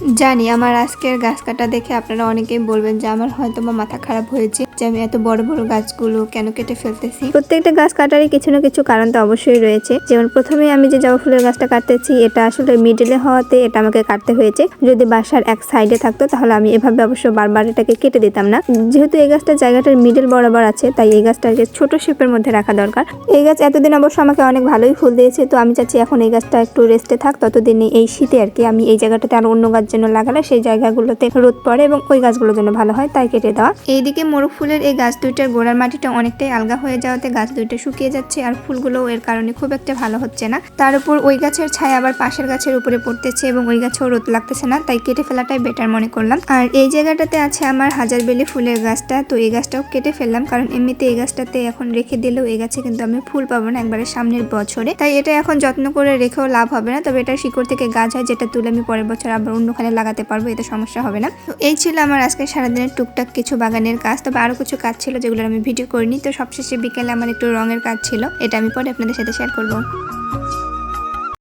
জানি, আমার আজকের গাছ কাটা দেখে আপনারা অনেকেই বলবেন যে আমার হয়তো মাথা খারাপ হয়েছে। যে আমি এত বড় বড় গাছগুলো কেন কেটে ফেলতেছি? প্রত্যেকটা গাছ কাটারই কিছু না কিছু কারণ তো অবশ্যই রয়েছে। যেমন প্রথমে আমি যে জবা ফুলের গাছটা কাটতেছি এটা আসলে মিডিলে হওয়াতে এটা আমাকে কাটতে হয়েছে। যদি বাসার এক সাইডে থাকতো তাহলে আমি এভাবে অবশ্য বারবার এটাকে কেটে দিতাম না। যেহেতু এই গাছটা জায়গাটার মিডল বরাবর আছে তাই এই গাছটাকে ছোট শেপের মধ্যে রাখা দরকার। এই গাছ এতদিন অবশ্য আমাকে অনেক ভালোই ফুল দিয়েছে তো আমি চাচ্ছি এখন এই গাছটা একটু রেস্টে থাক। ততদিনে এই শীতে আর কি আমি এই জায়গাটাতে আর অন্য গাছ যেন লাগালে সেই জায়গাগুলোতে রোদ পড়ে এবং ওই গাছগুলোর জন্য ভালো হয় তাই কেটে দেওয়া। এইদিকে মোরগ ফুলের এই গাছ দুইটার গোড়ার মাটিটা অনেকটাই আলগা হয়ে যাওয়াতে গাছ দুইটা শুকিয়ে যাচ্ছে আর ফুলগুলো এর কারণে খুব একটা ভালো হচ্ছে না। তার উপর ওই গাছের ছায়া আবার পাশের গাছের উপরে পড়তেছে এবং ওই গাছেও রোদ লাগতেছে না, তাই কেটে ফেলাটাই বেটার মনে করলাম। আর এই জায়গাটাতে আছে আমার হাজার বেলি ফুলের গাছটা, তো এই গাছটাও কেটে ফেললাম কারণ এমনিতে এই গাছটাতে এখন রেখে দিলেও এই গাছে কিন্তু আমি ফুল পাবো না একবারে সামনের বছরে। তাই এটা এখন যত্ন করে রেখেও লাভ হবে না, তবে এটা শিকড় থেকে গাছ হয় যেটা তুলে আমি পরের বছর আবার অন্যখানে লাগাতে পারব, এতে সমস্যা হবে না। তো এই ছিল আমার আজকে সারাদিনের টুকটাক কিছু বাগানের কাজ, তবে আরও কিছু কাজ ছিল যেগুলো আমি ভিডিও করিনি, তো সবশেষে বিকেলে আমার একটু রঙের কাজ ছিল, এটা আমি পরে আপনাদের সাথে শেয়ার করব।